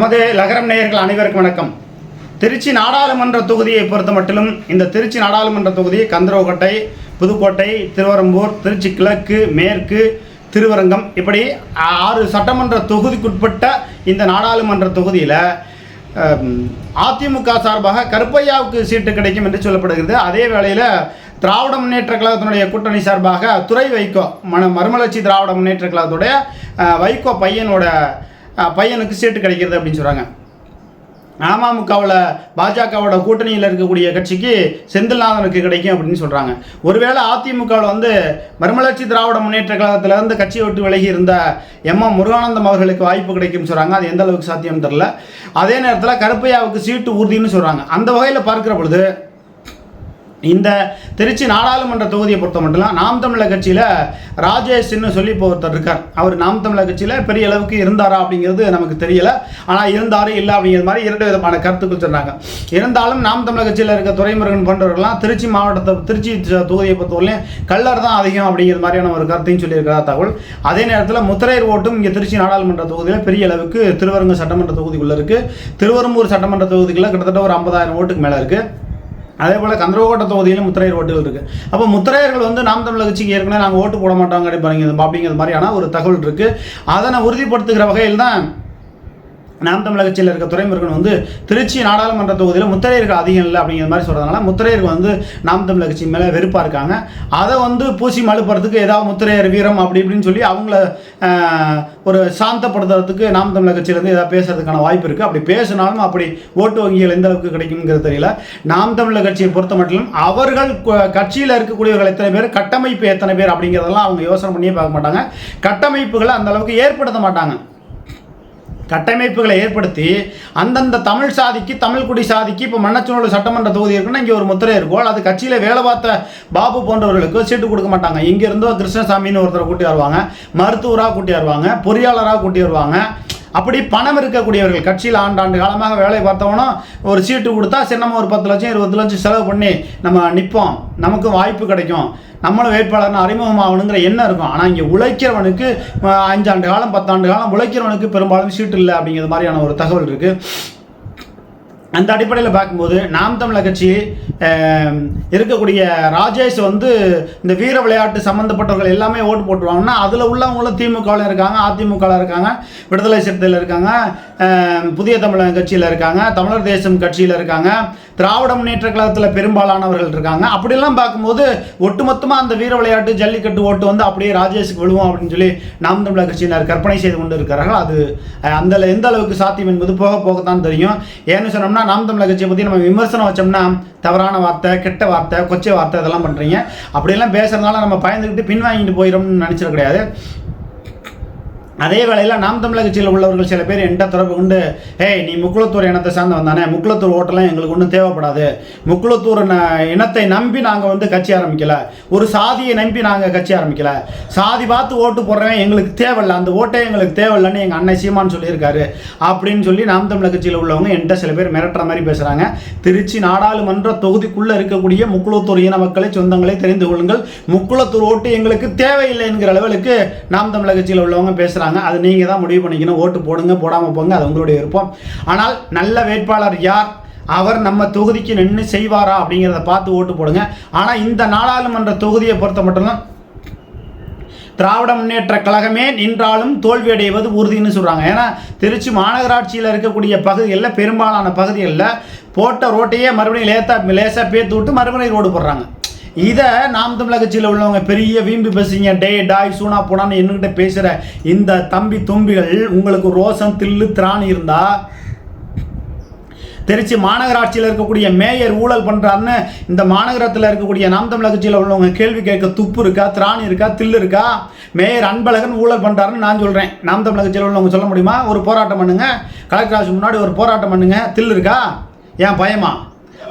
நமது லகரம் நேயர்கள் அனைவருக்கும் வணக்கம். திருச்சி நாடாளுமன்ற தொகுதியை பொறுத்த மட்டிலும் இந்த திருச்சி நாடாளுமன்ற தொகுதி கந்தரோக்கோட்டை புதுக்கோட்டை திருவரம்பூர் திருச்சி கிழக்கு மேற்கு திருவரங்கம் இப்படி ஆறு சட்டமன்ற தொகுதிக்குட்பட்ட இந்த நாடாளுமன்ற தொகுதியில் அதிமுக சார்பாக கருப்பையாவுக்கு சீட்டு கிடைக்கும் என்று சொல்லப்படுகிறது. அதே வேளையில் திராவிட முன்னேற்ற கழகத்தினுடைய கூட்டணி சார்பாக துறை வைகோ மன மறுமலர்ச்சி திராவிட முன்னேற்ற கழகத்துடைய வைகோ பையனோட பையனுக்கு சீட்டு கிடைக்கிறது அப்படின்னு சொல்கிறாங்க அமமுகவில் பாஜகவோட கூட்டணியில் இருக்கக்கூடிய கட்சிக்கு செந்தில்நாதனுக்கு கிடைக்கும் அப்படின்னு சொல்கிறாங்க ஒருவேளை அதிமுகவில் வந்து மறுமலர்ச்சி திராவிட முன்னேற்ற கழகத்திலேருந்து கட்சியை விட்டு விலகி இருந்த எம் எம் முருகானந்தம் அவர்களுக்கு வாய்ப்பு கிடைக்கும்னு சொல்கிறாங்க அது எந்த அளவுக்கு சாத்தியம் தெரில அதே நேரத்தில் கருப்பையாவுக்கு சீட்டு உறுதினு சொல்கிறாங்க அந்த வகையில் பார்க்குற பொழுது இந்த திருச்சி நாடாளுமன்ற தொகுதியை பொறுத்த மட்டும் நாம் தமிழர் கட்சியில் ராஜேஷ்னு சொல்லி இப்போ ஒருத்தர் இருக்கார். அவர் நாம் தமிழர் கட்சியில் பெரிய அளவுக்கு இருந்தாரா அப்படிங்கிறது நமக்கு தெரியல. ஆனால் இருந்தாரு இல்லை அப்படிங்கிற மாதிரி இரண்டு விதமான கருத்துக்கள் சொன்னாங்க இருந்தாலும் நாம் தமிழர் கட்சியில் இருக்க துறைமுருகன் போன்றவர்கள்லாம் திருச்சி மாவட்டத்தை திருச்சி தொகுதியை பொறுத்தவரையிலும் கல்லர் தான் அதிகம் அப்படிங்கிற மாதிரியான ஒரு கருத்தையும் சொல்லியிருக்கிறா தகவல். அதே நேரத்தில் முத்திரையர் ஓட்டும் இங்கே திருச்சி நாடாளுமன்ற தொகுதியில் பெரிய அளவுக்கு திருவரங்கம் சட்டமன்ற தொகுதிக்குள்ளே இருக்குது திருவரும்பூர் சட்டமன்ற தொகுதிக்குள்ள கிட்டத்தட்ட ஒரு ஐம்பதாயிரம் ஓட்டுக்கு மேலே இருக்குது அதே போல் கந்தரகோட்டை தொகுதியிலும் முத்திரையர் ஓட்டுகள் இருக்குது அப்போ முத்திரையர்கள் வந்து நாம் தமிழக கட்சிக்கு ஏற்கனவே நாங்கள் ஓட்டு போட மாட்டோம் கிடைப்பாங்க அப்படிங்கிற மாதிரியான ஒரு தகவல் இருக்குது அதனை உறுதிப்படுத்துகிற வகையில் தான் நாம் தமிழக கட்சியில் இருக்க துறைமுருகன் வந்து திருச்சி நாடாளுமன்ற தொகுதியில் முத்திரையர்கள் அதிகம் இல்லை அப்படிங்கிற மாதிரி சொல்கிறதுனால முத்திரையர்கள் வந்து நாம் தமிழக கட்சி மேலே வெறுப்பாக இருக்காங்க. அதை வந்து பூசி மழுப்புறதுக்கு ஏதாவது முத்திரையர் வீரம் அப்படி இப்படின்னு சொல்லி அவங்கள ஒரு சாந்தப்படுத்துறதுக்கு நாம் தமிழக கட்சியிலேருந்து ஏதாவது பேசுறதுக்கான வாய்ப்பு இருக்குது அப்படி பேசினாலும் அப்படி ஓட்டு வங்கிகள் எந்த அளவுக்கு கிடைக்குங்கிறது தெரியல. நாம் தமிழக கட்சியை பொறுத்த மட்டும் அவர்கள் கட்சியில் இருக்கக்கூடியவர்கள் எத்தனை பேர் கட்டமைப்பு எத்தனை பேர் அப்படிங்கிறதெல்லாம் அவங்க யோசனை பண்ணியே பார்க்க மாட்டாங்க. கட்டமைப்புகளை அந்த அளவுக்கு ஏற்படுத்த மாட்டாங்க. கட்டமைப்புகளை ஏற்படுத்தி அந்தந்த தமிழ் சாதிக்கு தமிழ் குடி சாதிக்கு இப்போ மன்னச்சநல்லூர் சட்டமன்ற தொகுதி இருக்குன்னா இங்கே ஒரு முத்திரை இருக்கும். அது கட்சியில் வேலை பார்த்த பாபு போன்றவர்களுக்கு சீட்டு கொடுக்க மாட்டாங்க. இங்கே இருந்தோ கிருஷ்ணசாமின்னு ஒருத்தரை கூட்டி வருவாங்க மருத்துவராக கூட்டி வருவாங்க பொறியாளராக கூட்டி வருவாங்க. அப்படி பணம் இருக்கக்கூடியவர்கள் கட்சியில் ஆண்டாண்டு காலமாக வேலை பார்த்தவனும் ஒரு சீட்டு கொடுத்தா சின்னமாக ஒரு பத்து லட்சம் இருபது லட்சம் செலவு பண்ணி நம்ம நிற்போம் நமக்கும் வாய்ப்பு கிடைக்கும். நம்மளும் வேட்பாளர்னு அறிமுகமாகணுங்கிற எண்ணம் இருக்கும். ஆனால் இங்கே உழைக்கிறவனுக்கு அஞ்சாண்டு காலம் பத்தாண்டு காலம் உழைக்கிறவனுக்கு பெரும்பாலும் சீட்டு இல்லை அப்படிங்கிற மாதிரியான ஒரு தகவல் இருக்குது அந்த அடிப்படையில் பார்க்கும்போது நாம் தமிழர் கட்சி இருக்கக்கூடிய ராஜேஷ் வந்து இந்த வீர விளையாட்டு சம்மந்தப்பட்டவர்கள் எல்லாமே ஓட்டு போட்டுருவாங்கன்னா அதில் உள்ளவங்களும் திமுகவில் இருக்காங்க அதிமுகவில் இருக்காங்க விடுதலை சிறுத்தையில் இருக்காங்க புதிய தமிழக கட்சியில் இருக்காங்க தமிழர் தேசம் கட்சியில் இருக்காங்க திராவிட முன்னேற்ற கழகத்தில் பெரும்பாலானவர்கள் இருக்காங்க. அப்படிலாம் பார்க்கும்போது ஒட்டுமொத்தமாக அந்த வீர விளையாட்டு ஜல்லிக்கட்டு ஓட்டு வந்து அப்படியே ராஜேஷுக்கு விழுவோம் அப்படின்னு சொல்லி நாம் தமிழக கட்சியினர் கற்பனை செய்து கொண்டு இருக்கிறார்கள். அது அந்த எந்த அளவுக்கு சாத்தியம் என்பது போக போகத்தான் தெரியும். ஏன்னு சொன்னோம்னா நாம் தமிழர் கட்சியை பற்றி நம்ம விமர்சனம் வச்சோம்னா தவறான வார்த்தை கெட்ட வார்த்தை கொச்சை வார்த்தை இதெல்லாம் பண்ணுறீங்க அப்படியெல்லாம் பேசுகிறதுனால நம்ம பயந்துக்கிட்டு பின்வாங்கிட்டு போயிடும்னு நினச்சிட கிடையாது. அதே வேளையில் நாம் தமிழக கட்சியில் உள்ளவர்கள் சில பேர் என்கிட்ட தொடர்பு கொண்டு ஏய் நீ முக்குளத்தூர் இனத்தை சார்ந்து வந்தானே? முக்குளத்தூர் ஓட்டெல்லாம் எங்களுக்கு ஒன்றும் தேவைப்படாது. முக்குளத்தூர் ந- இனத்தை நம்பி நாங்கள் வந்து கட்சி ஆரம்பிக்கல. ஒரு சாதியை நம்பி நாங்கள் கட்சி ஆரம்பிக்கல. சாதி பார்த்து ஓட்டு போடுறவன் எங்களுக்கு தேவையில்ல. அந்த ஓட்டே எங்களுக்கு தேவையில்லைன்னு எங்கள் அண்ணன் சீமான் சொல்லியிருக்காரு. அப்படின்னு சொல்லி நாம் தமிழக கட்சியில் உள்ளவங்க என்கிட்ட சில பேர் மிரட்டுற மாதிரி பேசுகிறாங்க திருச்சி நாடாளுமன்ற தொகுதிக்குள்ளே இருக்கக்கூடிய முக்குளத்தூர் இன மக்களை சொந்தங்களை தெரிந்து கொள்ளுங்கள். முக்குளத்தூர் ஓட்டு எங்களுக்கு தேவையில்லை என்கிற அளவுக்கு நாம் தமிழக கட்சியில் உள்ளவங்க பேசுகிறாங்க அது நீங்கள் தான் முடிவு பண்ணிக்கணும். ஓட்டு போடுங்க போடாமல் போங்க அது உங்களுடைய விருப்பம். ஆனால் நல்ல வேட்பாளர் யார்? அவர் நம்ம தொகுதிக்கு நின்று செய்வாரா அப்படிங்கிறத பார்த்து ஓட்டு போடுங்க. ஆனால் இந்த நாடாளுமன்ற தொகுதியை பொறுத்த மட்டும்தான் திராவிட முன்னேற்ற கழகமே நின்றாலும் தோல்வி அடைவது உறுதின்னு சொல்கிறாங்க ஏன்னா திருச்சி மாநகராட்சியில் இருக்கக்கூடிய பகுதிகளில் பெரும்பாலான பகுதிகளில் போட்ட ரோட்டையே மறுபடியும் லேத்தா லேசாக பேத்து விட்டு மறுபடியும் ரோடு போடுறாங்க. இதை நாம் தமிழக கட்சியில் உள்ளவங்க பெரிய வீம்பு பேசுங்க டே டாய் சூனா போனான்னு என்கிட்ட பேசுகிற இந்த தம்பி தும்பிகள் உங்களுக்கு ரோசம் தில்லு திராணி இருந்தால் திருச்சி மாநகராட்சியில் இருக்கக்கூடிய மேயர் ஊழல் பண்ணுறாருன்னு இந்த மாநகரத்தில் இருக்கக்கூடிய நாம் தமிழக கட்சியில் உள்ளவங்க கேள்வி கேட்க துப்பு இருக்கா திராணி இருக்கா தில்லு இருக்கா? மேயர் அன்பழகன் ஊழல் பண்ணுறாருன்னு நான் சொல்கிறேன் நாம் தமிழக கட்சியில் உள்ளவங்க சொல்ல முடியுமா? ஒரு போராட்டம் பண்ணுங்க. கலெக்டர் ஆஃபீஸ் முன்னாடி ஒரு போராட்டம் பண்ணுங்க. தில்லு இருக்கா? ஏன் பயமா?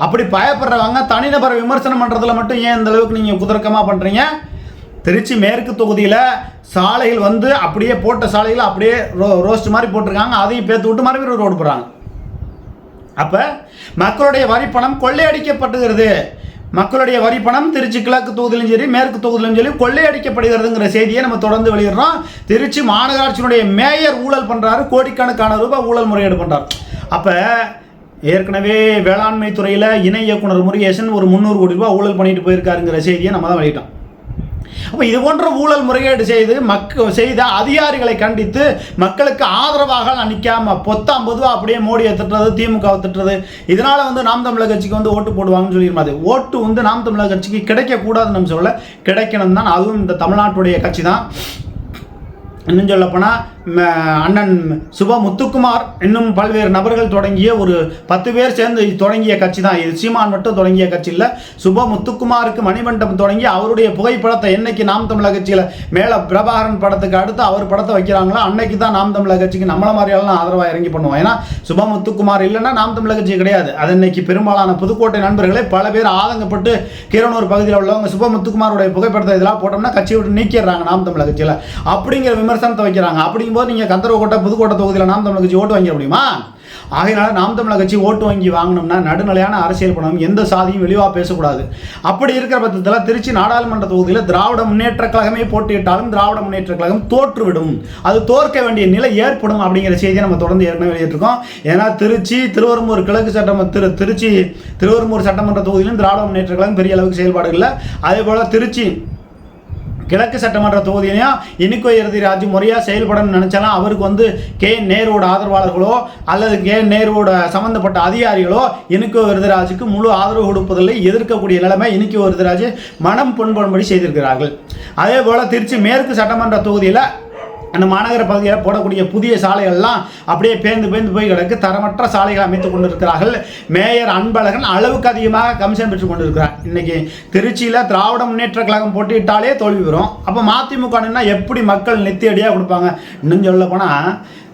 அப்படி பயப்படுறவங்க தனிநபரை விமர்சனம் பண்ணுறதுல மட்டும் ஏன் இந்த அளவுக்கு நீங்கள் குதர்க்கமாக பண்ணுறீங்க திருச்சி மேற்கு தொகுதியில் சாலைகள் வந்து அப்படியே போட்ட சாலைகள் அப்படியே ரோ ரோஸ்ட் மாதிரி போட்டிருக்காங்க. அதையும் பேத்து விட்டு மறுபடியும் ரோடு போடுறாங்க. அப்போ மக்களுடைய வரிப்பணம் கொள்ளையடிக்கப்படுகிறது மக்களுடைய வரி பணம் திருச்சி கிழக்கு தொகுதியிலும் சரி மேற்கு தொகுதியிலும் சரி கொள்ளையடிக்கப்படுகிறதுங்கிற செய்தியை நம்ம தொடர்ந்து வெளியிடுறோம். திருச்சி மாநகராட்சியினுடைய மேயர் ஊழல் பண்ணுறாரு கோடிக்கணக்கான ரூபாய் ஊழல் முறையீடு பண்ணுறாரு அப்போ ஏற்கனவே வேளாண்மை துறையில் இணை இயக்குனர் முருகேசன் ஒரு முந்நூறு கோடி ரூபாய் ஊழல் பண்ணிட்டு போயிருக்காருங்கிற செய்தியை நம்ம தான் வெளியிட்டோம். அப்போ இது போன்ற ஊழல் முறைகேடு செய்து மக்க செய்த அதிகாரிகளை கண்டித்து மக்களுக்கு ஆதரவாக நிற்காம பொத்தாம் பொதுவாக அப்படியே மோடியை திட்டுறது திமுகவை திட்டுறது இதனால வந்து நாம் தமிழக கட்சிக்கு வந்து ஓட்டு போடுவாங்கன்னு சொல்லியிருமாது ஓட்டு வந்து நாம் தமிழக கட்சிக்கு கிடைக்கக்கூடாதுன்னு நம்ம சொல்ல கிடைக்கணும் தான் அதுவும் இந்த தமிழ்நாட்டுடைய கட்சி தான். இன்னும் சொல்லப்போனால் அண்ணன் சுப முத்துக்குமார் இன்னும் பல்வேறு நபர்கள் தொடங்கிய ஒரு பத்து பேர் சேர்ந்து தொடங்கிய கட்சி தான். இது சீமான் மட்டும் தொடங்கிய கட்சி இல்லை. சுப முத்துக்குமாருக்கு மணிமண்டபம் தொடங்கி அவருடைய புகைப்படத்தை என்னைக்கு நாம் தமிழக கட்சியில் மேலே பிரபாகரன் படத்துக்கு அடுத்து அவர் படத்தை வைக்கிறாங்களோ அன்னைக்கு தான் நாம் தமிழக கட்சிக்கு நம்மள மாதிரியெல்லாம் ஆதரவாக இறங்கி பண்ணுவோம். ஏன்னா சுப முத்துக்குமார் இல்லைன்னா நாம் தமிழக கட்சி கிடையாது. அது இன்னைக்கு பெரும்பாலான புதுக்கோட்டை நண்பர்களே பல பேர் ஆதங்கப்பட்டு கீரனூர் பகுதியில் உள்ளவங்க சுப முத்துக்குமாருடைய புகைப்படத்தை இதெல்லாம் போட்டோம்னா கட்சியை விட்டு நீக்கிடுறாங்க நாம் தமிழக கட்சியில். அப்படிங்கிற விமர்சனத்தை வைக்கிறாங்க. அப்படிங்கும்போது நீங்கள் கந்தரவக்கோட்டை புதுக்கோட்டை தொகுதியில் நாம் தமிழர் கட்சி ஓட்டு வாங்கிட முடியுமா? ஆகையினால நாம் தமிழர் கட்சி ஓட்டு வாங்கி வாங்கணும்னா நடுநிலையான அரசியல் பண்ணணும். எந்த சாதியும் வெளிவாக பேசக்கூடாது. அப்படி இருக்கிற பட்சத்தில் திருச்சி நாடாளுமன்ற தொகுதியில் திராவிட முன்னேற்ற கழகமே போட்டியிட்டாலும் திராவிட முன்னேற்ற கழகம் தோற்றுவிடும். அது தோற்க வேண்டிய நிலை ஏற்படும் அப்படிங்கிற செய்தியை நம்ம தொடர்ந்து ஏற்கனவே வெளியிட்டிருக்கோம். ஏன்னா திருச்சி திருவரும்பூர் கிழக்கு சட்டமன்ற திரு திருச்சி திருவரும்பூர் சட்டமன்ற தொகுதியிலும் திராவிட முன்னேற்ற கழகம் பெரிய அளவுக்கு செயல்பாடு இல்லை. அதே போல் திருச்சி கிழக்கு சட்டமன்ற தொகுதியிலையும் இனிக்கோ இறுதி ராஜு முறையாக செயல்படணும்னு நினச்சாலும் அவருக்கு வந்து கே. நேருவோட ஆதரவாளர்களோ அல்லது கே. நேருவோட சம்மந்தப்பட்ட அதிகாரிகளோ இனிக்கோ விருதுராஜுக்கு முழு ஆதரவு கொடுப்பதில்லை. எதிர்க்கக்கூடிய நிலைமை இனிக்கோ விருதுராஜ் மனம் புண்படும்படி செய்திருக்கிறார்கள். அதே போல் திருச்சி மேற்கு சட்டமன்ற தொகுதியில் அந்த மாநகர பகுதியில் போடக்கூடிய புதிய சாலைகள்லாம் அப்படியே பேர்ந்து பேர்ந்து போய் கிடக்கு. தரமற்ற சாலைகள் அமைத்துக் கொண்டிருக்கிறார்கள். மேயர் அன்பழகன் அளவுக்கு அதிகமாக கமிஷன் பெற்றுக் கொண்டிருக்கிறார். இன்னைக்கு திருச்சியில் திராவிட முன்னேற்ற கழகம் போட்டியிட்டாலே தோல்வி வரும். அப்போ மதிமுகனா எப்படி மக்கள் நெத்தியடியாக கொடுப்பாங்க? இன்னும் சொல்ல போனால்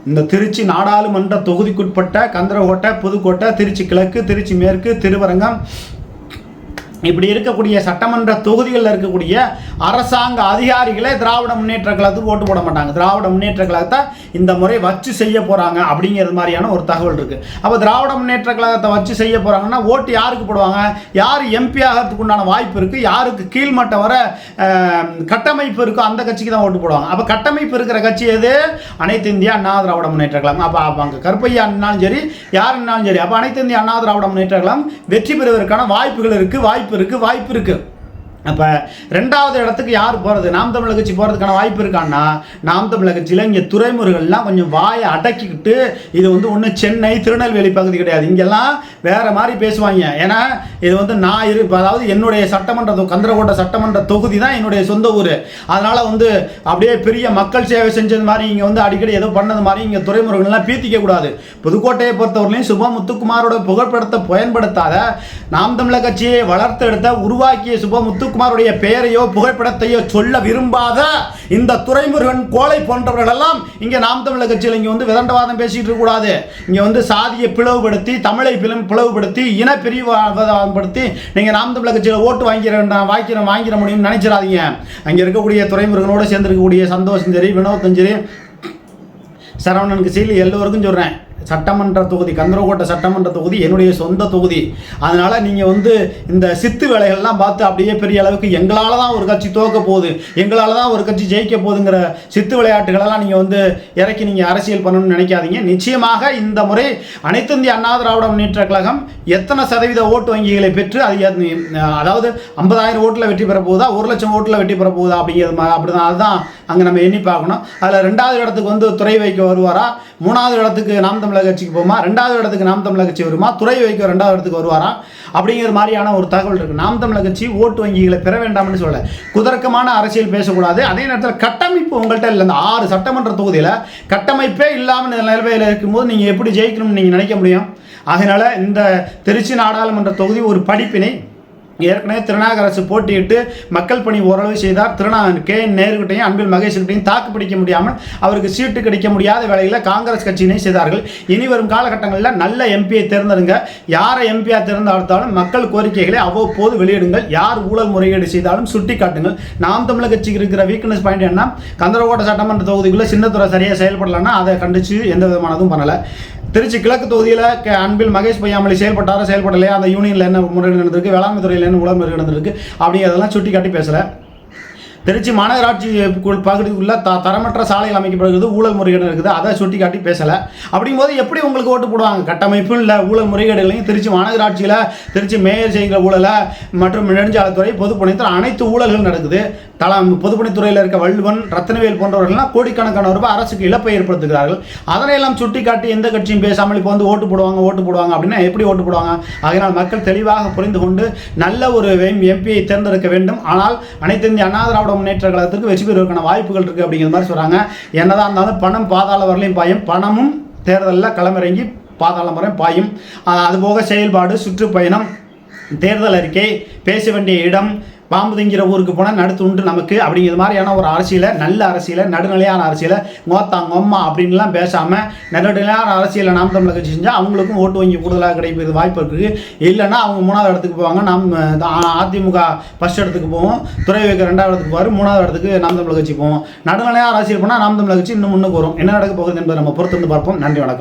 இந்த திருச்சி நாடாளுமன்ற தொகுதிக்குட்பட்ட கந்தரகோட்டை புதுக்கோட்டை திருச்சி கிழக்கு திருச்சி மேற்கு திருவரங்கம் இப்படி இருக்கக்கூடிய சட்டமன்ற தொகுதிகளில் இருக்கக்கூடிய அரசாங்க அதிகாரிகளே திராவிட முன்னேற்ற கழகத்துக்கு ஓட்டு போட மாட்டாங்க. திராவிட முன்னேற்ற கழகத்தை இந்த முறை வச்சு செய்ய போகிறாங்க அப்படிங்கிறது மாதிரியான ஒரு தகவல் இருக்குது அப்போ திராவிட முன்னேற்ற கழகத்தை வச்சு செய்ய போகிறாங்கன்னா ஓட்டு யாருக்கு போடுவாங்க? யார் எம்பி ஆகிறதுக்கு உண்டான வாய்ப்பு இருக்குது யாருக்கு கீழ்மட்ட வர கட்டமைப்பு இருக்கோ அந்த கட்சிக்கு தான் ஓட்டு போடுவாங்க. அப்போ கட்டமைப்பு இருக்கிற கட்சி எது? அனைத்து இந்தியா அண்ணா திராவிட முன்னேற்ற கழகம். அப்போ அப்போ அங்கே கருப்பையா இருந்தாலும் சரி யார் இருந்தாலும் சரி அப்போ அனைத்து இந்திய அண்ணா திராவிட முன்னேற்ற கழகம் வெற்றி பெறுவதற்கான வாய்ப்புகள் இருக்குது வாய்ப்பு இருக்குது வாய்ப்பு இருக்குது அப்போ ரெண்டாவது இடத்துக்கு யார் போகிறது நாம் தமிழர் கட்சி போகிறதுக்கான வாய்ப்பு இருக்கான்னா நாம் தமிழர் கட்சியில் இங்கே துறைமுறைகள்லாம் கொஞ்சம் வாயை அடக்கிக்கிட்டு இது வந்து ஒன்று சென்னை திருநெல்வேலி பகுதி கிடையாது. இங்கெல்லாம் வேறு மாதிரி பேசுவாங்க. ஏன்னா இது வந்து நான் இரு அதாவது என்னுடைய சட்டமன்ற கந்தரகோட்டை சட்டமன்ற தொகுதி தான் என்னுடைய சொந்த ஊர். அதனால் வந்து அப்படியே பெரிய மக்கள் சேவை செஞ்சது மாதிரி இங்கே வந்து அடிக்கடி ஏதோ பண்ணது மாதிரி இங்கே துறைமுறைகள்லாம் பீத்திக்க கூடாது. புதுக்கோட்டையை பொறுத்தவரையிலையும் சுபா முத்துக்குமாரோட புகைப்படத்தை பயன்படுத்தாத நாம் தமிழர் கட்சியை வளர்த்தெடுத்த உருவாக்கிய சுப முத்துக்குமாருடைய பெயரையோ புகைப்படத்தையோ சொல்ல விரும்பாத இந்த துறைமுருகன் கோலை போன்றவர்களெல்லாம் இங்கே நாம் தமிழர் கட்சியில் இங்கே வந்து விதண்டவாதம் பேசிட்டு இருக்கக்கூடாது. இங்கே வந்து சாதியை பிளவுபடுத்தி தமிழை பிளம் பிளவுபடுத்தி இன பிரிவுபடுத்தி நீங்கள் நாம் தமிழர் கட்சியில் ஓட்டு வாங்கிற வாங்கிற வாங்கிட முடியும்னு நினைச்சிடாதீங்க. அங்கே இருக்கக்கூடிய துறைமுருகனோடு சேர்ந்து இருக்கக்கூடிய சந்தோஷம் சரி வினோத்தும் சரி சரவணனுக்கு சீல் எல்லோருக்கும் சொல்கிறேன் சட்டமன்ற தொகுதி கந்தரகோட்டை சட்டமன்ற தொகுதி என்னுடைய சொந்த தொகுதி. அதனால் நீங்கள் வந்து இந்த சித்து வேலைகள்லாம் பார்த்து அப்படியே பெரிய அளவுக்கு எங்களால் தான் ஒரு கட்சி தோக்க போகுது எங்களால் தான் ஒரு கட்சி ஜெயிக்க போகுதுங்கிற சித்து விளையாட்டுகளெல்லாம் நீங்கள் வந்து இறக்கி நீங்கள் அரசியல் பண்ணணும்னு நினைக்காதீங்க. நிச்சயமாக இந்த முறை அனைத்து இந்திய அண்ணா திராவிட முன்னேற்ற கழகம் எத்தனை சதவீத ஓட்டு வங்கிகளை பெற்று அது அதாவது ஐம்பதாயிரம் ஓட்டில் வெற்றி பெற போகுதா ஒரு லட்சம் ஓட்டில் வெற்றி பெற போகுதா அப்படிங்கிறது அப்படி தான் அதுதான் அங்கே நம்ம எண்ணி பார்க்கணும். அதில் ரெண்டாவது இடத்துக்கு வந்து துறை வைக்க வருவாரா? மூணாவது இடத்துக்கு நாம் தமிழக கட்சிக்கு போகுமா? ரெண்டாவது இடத்துக்கு நாம் தமிழக கட்சி வருமா? துறை வைக்க ரெண்டாவது இடத்துக்கு வருவாராம் அப்படிங்கிற மாதிரியான ஒரு தகவல் இருக்குது நாம் தமிழக கட்சி ஓட்டு வங்கிகளை பெற வேண்டாம்னு சொல்ல குதர்க்கமான அரசியல் பேசக்கூடாது. அதே நேரத்தில் கட்டமைப்பு உங்கள்கிட்ட இல்லை. இந்த ஆறு சட்டமன்ற தொகுதியில் கட்டமைப்பே இல்லாமல் நிலைமையில் இருக்கும்போது நீங்கள் எப்படி ஜெயிக்கணும்னு நீங்கள் நினைக்க முடியும்? அதனால் இந்த திருச்சி நாடாளுமன்ற தொகுதி ஒரு படிப்பினை ஏற்கனவே திருநாக அரசு போட்டியிட்டு மக்கள் பணி ஓரளவு செய்தார். திருநா கே. என். நேருகிட்டையும் அன்பில் மகேஷ்கிட்டையும் தாக்கு பிடிக்க முடியாமல் அவருக்கு சீட்டு கிடைக்க முடியாத வேலையில் காங்கிரஸ் கட்சியினை செய்தார்கள். இனி வரும் காலகட்டங்களில் நல்ல எம்பியை தேர்ந்தெடுங்க. யாரை எம்பியாக தேர்ந்தெடுத்தாலும் மக்கள் கோரிக்கைகளை அவ்வப்போது வெளியிடுங்கள். யார் ஊழல் முறையீடு செய்தாலும் சுட்டி காட்டுங்கள் நாம் தமிழர் கட்சிக்கு இருக்கிற வீக்னஸ் பாயிண்ட் என்ன? கந்தரகோட்டை சட்டமன்ற தொகுதிக்குள்ளே சின்னத்துறை சரியாக செயல்படலைன்னா அதை கண்டித்து எந்த விதமானதும் பண்ணலை. திருச்சி கிழக்கு தொகுதியில் க- அன்பில் மகேஷ் பொய்யாமலி செயல்பட்டாரா செயல்படலையா? அந்த யூனியனில் என்ன முறை நடந்திருக்கு வேளாண்மை துறையில் என்ன உலக நடந்திருக்கு அப்படிங்கிறதெல்லாம் சுட்டி காட்டி பேசலை. திருச்சி மாநகராட்சி பகுதிக்குள்ள த தரமற்ற சாலைகள் அமைக்கப்படுகிறது ஊழல் முறைகேடு இருக்குது. அதை சுட்டி காட்டி பேசலை. அப்படிங்கும்போது எப்படி உங்களுக்கு ஓட்டு போடுவாங்க? கட்டமைப்பும் இல்லை ஊழல் முறைகேடுகளையும் திருச்சி மாநகராட்சியில் திருச்சி மேயர் செய்கிற ஊழலை மற்றும் நெடுஞ்சாலைத்துறை பொதுப்பணித்துறை அனைத்து ஊழல்களும் நடக்குது. தலா பொதுப்பணித்துறையில் இருக்க வள்ளுவன் ரத்னவேல் போன்றவர்கள்லாம் கோடிக்கணக்கான ரூபாய் அரசுக்கு இழப்பை ஏற்படுத்துகிறார்கள். அதனையெல்லாம் சுட்டி காட்டி எந்த கட்சியும் பேசாமல் இப்போ வந்து ஓட்டு போடுவாங்க ஓட்டு போடுவாங்க அப்படின்னா எப்படி ஓட்டு போடுவாங்க? அதனால் மக்கள் தெளிவாக புரிந்து கொண்டு நல்ல ஒரு எம்பியை தேர்ந்தெடுக்க வேண்டும். ஆனால் அனைத்து இந்திய அண்ணா திராவிட முன்னேற்ற கழகத்துக்கு வெற்றி பெறுவதற்கான வாய்ப்புகள் இருக்குது அப்படிங்கிற மாதிரி சொல்கிறாங்க என்னதான் இருந்தாலும் பணம் பாதாள வரலையும் பாயும். பணமும் தேர்தலில் களமிறங்கி பாதாளம் வரையும் பாயும். அதுபோக செயல்பாடு சுற்றுப்பயணம் தேர்தல் அறிக்கை பேச வேண்டிய இடம் பாம்புதுங்கிற ஊருக்கு போனால் நடுத்து உண்டு நமக்கு. அப்படிங்கிற மாதிரியான ஒரு அரசியலை நல்ல அரசியலை நடுநிலையான அரசியலை மோத்தாங்க அம்மா அப்படின்லாம் பேசாமல் நடுநிலையான அரசியலை நாம் தமிழக கட்சி செஞ்சால் அவங்களுக்கும் ஓட்டு வங்கி கூடுதலாக கிடைப்பது வாய்ப்பு இருக்குது. இல்லைன்னா அவங்க மூணாவது இடத்துக்கு போவாங்க. நாம் அதிமுக ஃபர்ஸ்ட் இடத்துக்கு போவோம். துறை வைக்க ரெண்டாவது இடத்துக்கு போவார். மூணாவது இடத்துக்கு நாம் தமிழக கட்சி போவோம். நடுநிலையான அரசியல் போனால் நாம் தமிழக கட்சி இன்னும் முன்னுக்கு வரும். என்ன நடக்க போகுது என்பதை நம்ம பொறுத்து வந்து பார்ப்போம். நன்றி வணக்கம்.